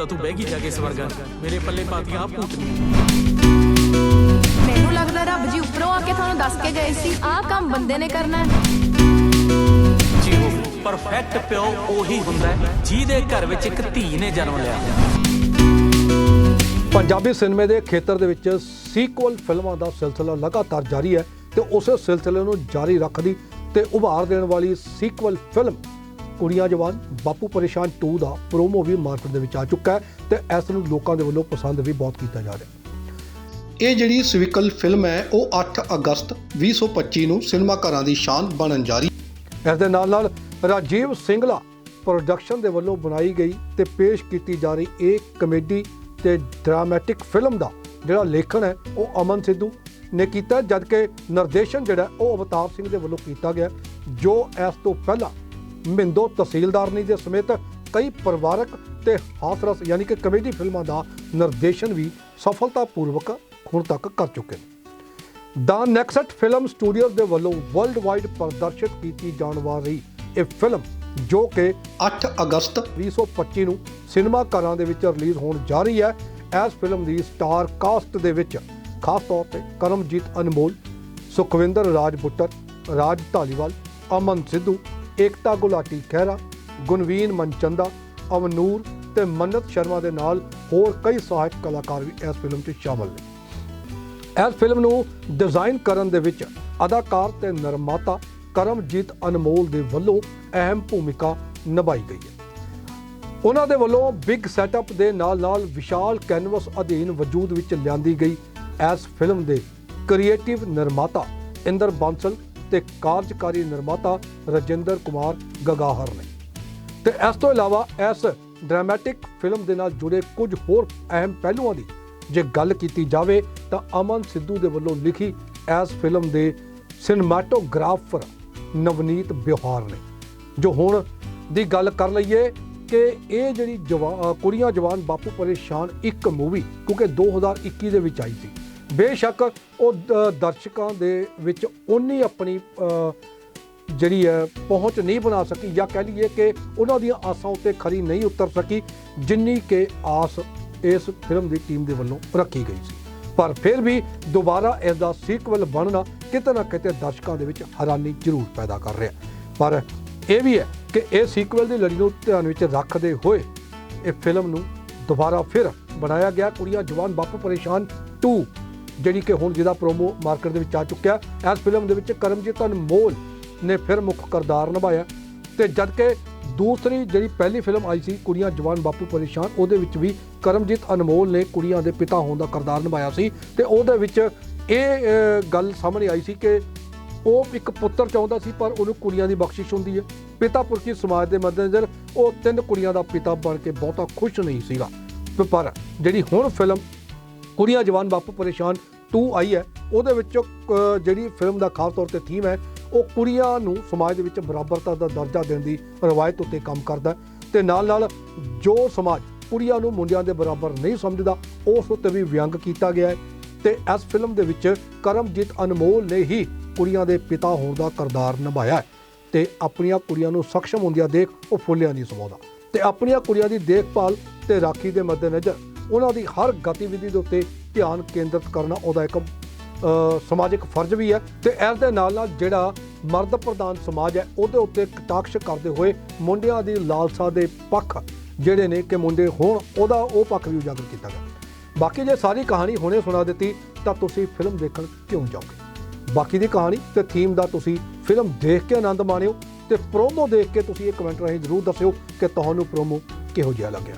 ਤਾਂ ਤੂੰ ਬਹਿ ਗਈ ਜਾ ਕੇ ਸਵਰਗਾਂ। ਮੇਰੇ ਪੱਲੇ ਪਾਤੀਆਂ ਆ ਭੂਤਨੀ ਮੈਨੂੰ ਲੱਗਦਾ ਰੱਬ ਜੀ ਉੱਪਰੋਂ ਆ ਕੇ ਤੁਹਾਨੂੰ ਦੱਸ ਕੇ ਗਏ ਸੀ ਆਹ ਕੰਮ ਬੰਦੇ ਨੇ ਕਰਨਾ ਹੈ। ਜੀ ਉਹ ਪਰਫੈਕਟ ਪਿਓ ਉਹੀ ਹੁੰਦਾ ਜਿਹਦੇ ਘਰ ਵਿੱਚ ਇੱਕ ਧੀ ਨੇ ਜਨਮ ਲਿਆ। ਪੰਜਾਬੀ ਸਿਨੇਮੇ ਦੇ ਖੇਤਰ ਦੇ ਵਿੱਚ ਸੀਕੁਅਲ ਫਿਲਮਾਂ ਦਾ ਸਿਲਸਿਲਾ ਲਗਾਤਾਰ ਜਾਰੀ ਹੈ ਤੇ ਉਸੇ ਸਿਲਸਿਲੇ ਨੂੰ ਜਾਰੀ ਰੱਖਦੀ ਤੇ ਉਭਾਰ ਦੇਣ ਵਾਲੀ ਸੀਕੁਅਲ ਫਿਲਮ ਕੁੜੀਆਂ ਜਵਾਨ, ਬਾਪੂ ਪਰੇਸ਼ਾਨ 2 ਦਾ ਪ੍ਰੋਮੋ ਵੀ ਮਾਰਕੀਟ ਦੇ ਵਿੱਚ ਆ ਚੁੱਕਾ ਹੈ ਤੇ ਇਸ ਨੂੰ ਲੋਕਾਂ ਦੇ ਵੱਲੋਂ ਪਸੰਦ ਵੀ ਬਹੁਤ ਕੀਤਾ ਜਾ ਰਿਹਾ ਇਹ ਜਿਹੜੀ ਸਵੀਕਲ ਫਿਲਮ ਹੈ, ਉਹ 8 ਅਗਸਤ 2025 ਨੂੰ ਸਿਨੇਮਾ ਘਰਾਂ ਦੀ ਸ਼ਾਨ ਬਣਨ ਜਾ ਰਹੀ ਇਸ ਦੇ ਨਾਲ ਨਾਲ ਰਾਜੀਵ ਸਿੰਗਲਾ ਪ੍ਰੋਡਕਸ਼ਨ ਦੇ ਵੱਲੋਂ ਬਣਾਈ ਗਈ ਤੇ ਪੇਸ਼ ਕੀਤੀ ਜਾ ਰਹੀ ਇਹ ਕਮੇਡੀ ਤੇ ਡਰਾਮੈਟਿਕ ਫਿਲਮ ਦਾ ਜਿਹੜਾ ਲੇਖਣ ਹੈ, ਉਹ ਅਮਨ ਸਿੱਧੂ ਨੇ ਕੀਤਾ, ਜਦਕਿ ਨਿਰਦੇਸ਼ਨ ਜਿਹੜਾ, ਉਹ ਅਵਤਾਰ ਸਿੰਘ ਦੇ ਵੱਲੋਂ ਕੀਤਾ ਗਿਆ, ਜੋ ਇਸ ਤੋਂ ਪਹਿਲਾਂ ਮਿੰਦੋ ਤਹਿਸੀਲਦਾਰਨੀ ਦੇ ਸਮੇਤ ਕਈ ਪਰਿਵਾਰਕ ਤੇ ਹਾਸਰਸ ਯਾਨੀ ਕਿ ਕਮੇਡੀ ਫਿਲਮਾਂ ਦਾ ਨਿਰਦੇਸ਼ਨ ਵੀ ਸਫਲਤਾਪੂਰਵਕ ਹੁਣ ਤੱਕ ਕਰ ਚੁੱਕੇ ਨੇ। ਦਾ ਨੈਕਸਟ ਫਿਲਮ ਸਟੂਡੀਓ ਦੇ ਵੱਲੋਂ ਵਰਲਡ ਵਾਈਡ ਪ੍ਰਦਰਸ਼ਿਤ ਕੀਤੀ ਜਾਣ ਵਾਲੀ ਇਹ ਫਿਲਮ ਜੋ ਕਿ 8 ਅਗਸਤ 2025 ਨੂੰ ਸਿਨੇਮਾ ਘਰਾਂ ਦੇ ਵਿੱਚ ਰਿਲੀਜ਼ ਹੋਣ ਜਾ ਰਹੀ ਹੈ, ਇਸ ਫਿਲਮ ਦੀ ਸਟਾਰ ਕਾਸਟ ਦੇ ਵਿੱਚ ਖਾਸ ਤੌਰ ਤੇ ਕਰਮਜੀਤ ਅਨਮੋਲ, ਸੁਖਵਿੰਦਰ ਰਾਜ ਬੁੱਟਰ ਰਾਜ ਧਾਲੀਵਾਲ ਅਮਨ ਸਿੱਧੂ ਏਕਤਾ ਗੁਲਾਟੀ ਖਹਿਰਾ, ਗੁਣਵੀਨ ਮਨਚੰਦਾ, ਅਵਨੂਰ ਤੇ ਮੰਨਤ ਸ਼ਰਮਾ ਦੇ ਨਾਲ ਹੋਰ ਕਈ ਸਹਾਇਕ ਕਲਾਕਾਰ ਵੀ ਇਸ ਫਿਲਮ 'ਚ ਸ਼ਾਮਲ ਨੇ। ਇਸ ਫਿਲਮ ਨੂੰ ਡਿਜ਼ਾਈਨ ਕਰਨ ਦੇ ਵਿੱਚ ਅਦਾਕਾਰ ਤੇ ਨਿਰਮਾਤਾ ਕਰਮਜੀਤ ਅਨਮੋਲ ਦੇ ਵੱਲੋਂ ਅਹਿਮ ਭੂਮਿਕਾ ਨਿਭਾਈ ਗਈ ਹੈ। ਉਹਨਾਂ ਦੇ ਵੱਲੋਂ ਬਿਗ ਸੈਟਅਪ ਦੇ ਨਾਲ-ਨਾਲ ਵਿਸ਼ਾਲ ਕੈਨਵਸ ਅਧੀਨ ਵਜੂਦ ਵਿੱਚ ਲਿਆਂਦੀ ਗਈ ਇਸ ਫਿਲਮ ਦੇ ਕ੍ਰੀਏਟਿਵ ਨਿਰਮਾਤਾ ਇੰਦਰ ਬਾਂਸਲ ਤੇ ਕਾਰਜਕਾਰੀ ਨਿਰਮਾਤਾ ਰਜਿੰਦਰ ਕੁਮਾਰ ਗਗਾਹਰ ਨੇ। ਤੇ ਇਸ ਤੋਂ ਇਲਾਵਾ ਇਸ ਡਰਾਮੈਟਿਕ ਫਿਲਮ ਦੇ ਨਾਲ ਜੁੜੇ ਕੁਝ ਹੋਰ ਅਹਿਮ ਪਹਿਲੂਆਂ ਦੀ ਜੇ ਗੱਲ ਕੀਤੀ ਜਾਵੇ ਤਾਂ ਅਮਨ ਸਿੱਧੂ ਦੇ ਵੱਲੋਂ ਲਿਖੀ ਇਸ ਫਿਲਮ ਦੇ ਸਿਨੇਮੈਟੋਗ੍ਰਾਫਰ ਨਵਨੀਤ ਬਿਹਾਰ ਨੇ। ਜੋ ਹੁਣ ਦੀ ਗੱਲ ਕਰ ਲਈਏ ਕਿ ਇਹ ਜਿਹੜੀ ਜਵਾ- ਕੁੜੀਆਂ ਜਵਾਨ ਬਾਪੂ ਪਰੇਸ਼ਾਨ ਇੱਕ ਮੂਵੀ ਕਿਉਂਕਿ 2021 ਦੇ ਵਿੱਚ ਆਈ ਸੀ। ਬੇਸ਼ੱਕ ਉਹ ਦ- ਦਰਸ਼ਕਾਂ ਦੇ ਵਿੱਚ ਉਨੀ ਆਪਣੀ ਅ, ਜਿਹੜੀ ਹੈ ਪਹੁੰਚ ਨਹੀਂ ਬਣਾ ਸਕੀ ਜਾਂ ਕਹਿ ਲਈਏ ਕਿ ਉਹਨਾਂ ਦੀਆਂ ਆਸਾਂ ਉੱਤੇ ਖਰੀ ਨਹੀਂ ਉਤਰ ਸਕੀ ਜਿੰਨੀ ਕਿ ਆਸ ਇਸ ਫਿਲਮ ਦੀ ਟੀਮ ਦੇ ਵੱਲੋਂ ਰੱਖੀ ਗਈ ਸੀ। ਪਰ ਫਿਰ ਵੀ ਦੁਬਾਰਾ ਇਸ ਦਾ ਸੀਕਵਲ ਬਣਨਾ ਕਿਤੇ ਨਾ ਕਿਤੇ ਦਰਸ਼ਕਾਂ ਦੇ ਵਿੱਚ ਹੈਰਾਨੀ ਜ਼ਰੂਰ ਪੈਦਾ ਕਰ ਰਿਹਾ ਪਰ ਇਹ ਵੀ ਹੈ ਕਿ ਇਹ ਸੀਕਵਲ ਦੀ ਲੜੀ ਨੂੰ ਧਿਆਨ ਵਿੱਚ ਰੱਖਦੇ ਹੋਏ ਇਹ ਫਿਲਮ ਨੂੰ ਦੁਬਾਰਾ ਫਿਰ ਬਣਾਇਆ ਗਿਆ। ਕੁੜੀਆਂ ਜਵਾਨ ਬਾਪੂ ਪਰੇਸ਼ਾਨ 2 ਜਿਹੜੀ ਕਿ ਹੁਣ ਜਿਹਦਾ ਪ੍ਰੋਮੋ ਮਾਰਕੀਟ ਦੇ ਵਿੱਚ ਆ ਚੁੱਕਿਆ ਇਸ ਫਿਲਮ ਦੇ ਵਿੱਚ ਕਰਮਜੀਤ ਅਨਮੋਲ ਨੇ ਫਿਰ ਮੁੱਖ ਕਿਰਦਾਰ ਨਿਭਾਇਆ ਤੇ ਜਦ ਕਿ ਦੂਸਰੀ ਜਿਹੜੀ ਪਹਿਲੀ ਫਿਲਮ ਆਈ ਸੀ, ਕੁੜੀਆਂ ਜਵਾਨ ਬਾਪੂ ਪਰੇਸ਼ਾਨ, ਉਹਦੇ ਵਿੱਚ ਵੀ ਕਰਮਜੀਤ ਅਨਮੋਲ ਨੇ ਕੁੜੀਆਂ ਦੇ ਪਿਤਾ ਹੋਣ ਦਾ ਕਿਰਦਾਰ ਨਿਭਾਇਆ ਸੀ। ਤੇ ਉਹਦੇ ਵਿੱਚ ਇਹ ਗੱਲ ਸਾਹਮਣੇ ਆਈ ਸੀ ਕਿ ਉਹ ਇੱਕ ਪੁੱਤਰ ਚਾਹੁੰਦਾ ਸੀ, ਪਰ ਉਹਨੂੰ ਕੁੜੀਆਂ ਦੀ ਬਖਸ਼ਿਸ਼ ਹੁੰਦੀ ਹੈ। ਪਿਤਾ ਪੁਰਖੀ ਸਮਾਜ ਦੇ ਮੱਦੇਨਜ਼ਰ ਉਹ ਤਿੰਨ ਕੁੜੀਆਂ ਦਾ ਪਿਤਾ ਬਣ ਕੇ ਬਹੁਤਾ ਖੁਸ਼ ਨਹੀਂ ਸੀਗਾ। ਪਰ ਜਿਹੜੀ ਹੁਣ ਫਿਲਮ ਕੁੜੀਆਂ ਜਵਾਨ ਬਾਪੂ ਪਰੇਸ਼ਾਨ 2 ਆਈ ਹੈ। ਉਹਦੇ ਵਿੱਚ ਜਿਹੜੀ ਫਿਲਮ ਦਾ ਖਾਸ ਤੌਰ ਤੇ ਥੀਮ ਹੈ, ਉਹ ਕੁੜੀਆਂ ਨੂੰ ਸਮਾਜ ਦੇ ਵਿੱਚ ਬਰਾਬਰਤਾ ਦਾ ਦਰਜਾ ਦੇਣ ਦੀ ਰਵਾਇਤ ਉੱਤੇ ਕੰਮ ਕਰਦਾ ਹੈ। ਤੇ ਨਾਲ ਨਾਲ ਜੋ ਸਮਾਜ ਕੁੜੀਆਂ ਨੂੰ ਮੁੰਡਿਆਂ ਦੇ ਬਰਾਬਰ ਨਹੀਂ ਸਮਝਦਾ, ਉਸ ਉੱਤੇ ਵੀ ਵਿਅੰਗ ਕੀਤਾ ਗਿਆ ਹੈ। ਤੇ ਇਸ ਫਿਲਮ ਦੇ ਵਿੱਚ ਕਰਮਜੀਤ ਅਨਮੋਲ ਨੇ ਹੀ ਕੁੜੀਆਂ ਦੇ ਪਿਤਾ ਹੋਣ ਦਾ ਕਿਰਦਾਰ ਨਿਭਾਇਆ ਹੈ। ਤੇ ਆਪਣੀਆਂ ਕੁੜੀਆਂ ਨੂੰ ਸક્ષਮ ਹੁੰਦੀਆਂ ਦੇਖ ਉਹ ਫੁੱਲਿਆਂ ਦੀ ਸਮਾਉਂਦਾ ਤੇ ਆਪਣੀਆਂ ਕੁੜੀਆਂ ਦੀ ਦੇਖਭਾਲ ਤੇ ਰਾਖੀ ਦੇ ਮੱਦੇਨਜ਼ਰ ਉਹਨਾਂ ਦੀ ਹਰ ਗਤੀਵਿਧੀ ਦੇ ਉੱਤੇ ਧਿਆਨ ਕੇਂਦਰਿਤ ਕਰਨਾ ਉਹਦਾ ਇੱਕ ਸਮਾਜਿਕ ਫਰਜ਼ ਵੀ ਹੈ ਤੇ ਇਸ ਦੇ ਨਾਲ ਨਾਲ ਜਿਹੜਾ ਮਰਦ ਪ੍ਰਧਾਨ ਸਮਾਜ ਹੈ ਉਹਦੇ ਉੱਤੇ ਕਟਾਕਸ਼ ਕਰਦੇ ਹੋਏ ਮੁੰਡਿਆਂ ਦੀ ਲਾਲਸਾ ਦੇ ਪੱਖ ਜਿਹੜੇ ਨੇ ਕਿ ਮੁੰਡੇ ਹੋਣ, ਉਹਦਾ ਉਹ ਪੱਖ ਵੀ ਉਜਾਗਰ ਕੀਤਾ ਗਿਆ। ਬਾਕੀ ਜੇ ਸਾਰੀ ਕਹਾਣੀ ਹੁਣੇ ਸੁਣਾ ਦਿੱਤੀ, ਤਾਂ ਤੁਸੀਂ ਫਿਲਮ ਦੇਖਣ ਕਿਉਂ ਜਾਓਗੇ? ਬਾਕੀ ਦੀ ਕਹਾਣੀ ਤੇ ਥੀਮ ਦਾ ਤੁਸੀਂ ਫਿਲਮ ਦੇਖ ਕੇ ਆਨੰਦ ਮਾਣਿਓ ਤੇ ਪ੍ਰੋਮੋ ਦੇਖ ਕੇ ਤੁਸੀਂ ਇਹ ਕਮੈਂਟ ਰਾਹੀਂ ਜ਼ਰੂਰ ਦੱਸਿਓ ਕਿ ਤੁਹਾਨੂੰ ਪ੍ਰੋਮੋ ਕਿਹੋ ਜਿਹਾ ਲੱਗਿਆ।